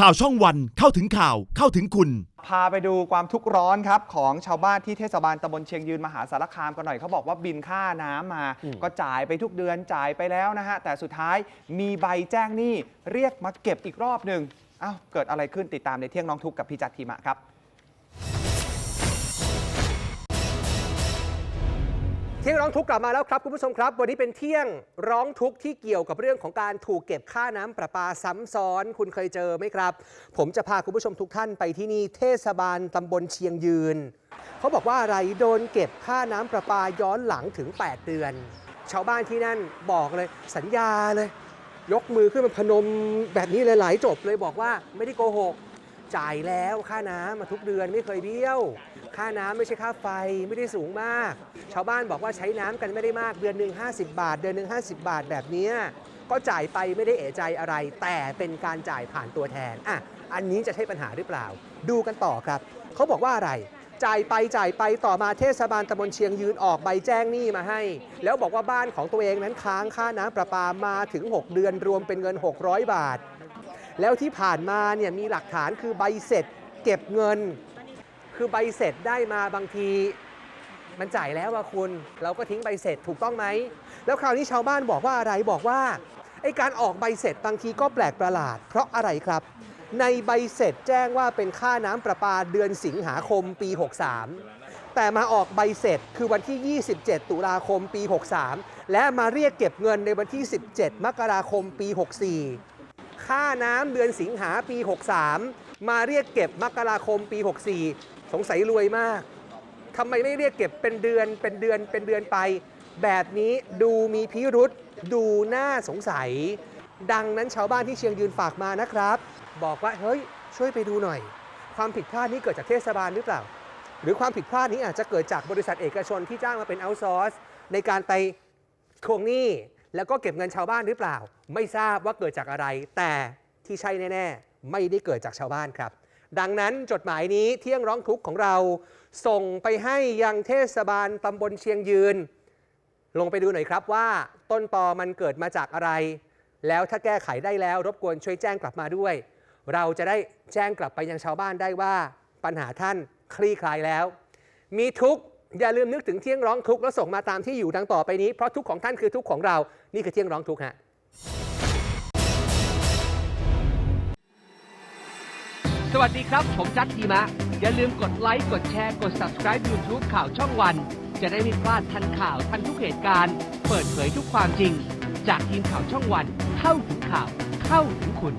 ข่าวช่องวันเข้าถึงข่าวเข้าถึงคุณ พาไปดูความทุกข์ร้อนครับของชาวบ้านที่เทศบาลตำบลเชียงยืนมหาสารคามกันหน่อยเขาบอกว่าบินค่าน้ำมา ก็จ่ายไปทุกเดือนจ่ายไปแล้วนะฮะ แต่สุดท้ายมีใบแจ้งหนี้เรียกมาเก็บอีกรอบหนึ่งเอ้าเกิดอะไรขึ้นติดตามในเที่ยงน้องทุกข์กับพี่จัดทีมะครับ เที่ยงร้องทุกข์กลับมาแล้วครับคุณผู้ชมครับ วันนี้เป็นเที่ยงร้องทุกข์ที่เกี่ยวกับเรื่องของการถูกเก็บค่าน้ำประปาซ้ำซ้อน คุณเคยเจอไหมครับ ผมจะพาคุณผู้ชมทุกท่านไปที่นี่เทศบาลตำบลเชียงยืน เขาบอกว่าอะไรโดนเก็บค่าน้ำประปาย้อนหลังถึง 8 เดือน ชาวบ้านที่นั่นบอกเลยสัญญาเลย ยกมือขึ้นมาพนมแบบนี้เลยหลายจบเลยบอกว่าไม่ได้โกหก จ่ายแล้วค่าน้ำมาทุกเดือนไม่เคยเบี้ยว ค่าน้ำไม่ใช่ค่าไฟไม่ได้สูงมาก ชาวบ้านบอกว่าใช้น้ำกันไม่ได้มากเดือนหนึ่ง50 บาท เดือนหนึ่ง50 บาทแบบนี้ก็จ่ายไปไม่ได้เอะใจอะไร แต่เป็นการจ่ายผ่านตัวแทนอะอันนี้จะใช่ปัญหาหรือเปล่า ดูกันต่อครับ เขาบอกว่าอะไร จ่ายไปจ่ายไปต่อมาเทศบาลตำบลเชียงยืนออกใบแจ้งหนี้มาให้ แล้วบอกว่าบ้านของตัวเองนั้นค้างค่าน้ำประปามาถึง 6 เดือนรวมเป็นเงิน 600 บาท แล้วที่ผ่านมาเนี่ยมีหลักฐานคือใบเสร็จเก็บเงิน คือใบเสร็จได้มาบางที มันจ่ายแล้วว่าคุณ เราก็ทิ้งใบเสร็จถูกต้องไหม แล้วคราวนี้ชาวบ้านบอกว่าอะไรบอกว่าไอการออกใบเสร็จบางทีก็แปลกประหลาด เพราะอะไรครับ ในใบเสร็จแจ้งว่าเป็นค่าน้ำประปาเดือนสิงหาคมปี 63 แต่มาออกใบเสร็จคือวันที่ 27 ตุลาคมปี 63 และมาเรียกเก็บเงินในวันที่ 17 มกราคมปี 64 ค่าน้ำเดือนสิงหาปี 63 มาเรียกเก็บมกราคมปี 64 สงสัยรวยมากทำไมไม่เรียกเก็บเป็นเดือนเป็นเดือนเป็นเดือนไป แบบนี้ดูมีพิรุษดูน่าสงสัย ดังนั้นชาวบ้านที่เชียงยืนฝากมานะครับ บอกว่าเฮ้ยช่วยไปดูหน่อย ความผิดพลาดนี้เกิดจากเทศบาลหรือเปล่า หรือความผิดพลาดนี้อาจจะเกิดจากบริษัทเอกชนที่จ้างมาเป็นเอาซอร์สในการไปทวงหนี้ แล้วก็เก็บเงินชาวบ้านหรือเปล่า ไม่ทราบว่าเกิดจากอะไร แต่ที่ใช่แน่ๆ ไม่ได้เกิดจากชาวบ้านครับ ดังนั้นจดหมายนี้เที่ยงร้องทุกข์ของเรา ส่งไปให้ยังเทศบาลตำบลเชียงยืน ลงไปดูหน่อยครับว่าต้นตอมันเกิดมาจากอะไร แล้วถ้าแก้ไขได้แล้วรบกวนช่วยแจ้งกลับมาด้วย เราจะได้แจ้งกลับไปยังชาวบ้านได้ว่า ปัญหาท่านคลี่คลายแล้ว มีทุกข์ อย่าลืมนึกถึงเที่ยงร้องทุกข์แล้วส่งมาตามที่อยู่ดังต่อไปนี้ เพราะทุกข์ของท่านคือทุกข์ของเรา นี่คือเที่ยงร้องทุกข์ฮะสวัสดีครับ ผมจัดทีมะ อย่าลืมกดไลค์ กดแชร์ กด subscribe YouTube ข่าวช่องวัน จะได้ไม่พลาดทันข่าวทันทุกเหตุการณ์ เปิดเผยทุกความจริง จากทีมข่าวช่องวัน เข้าถึงข่าว เข้าถึงคุณ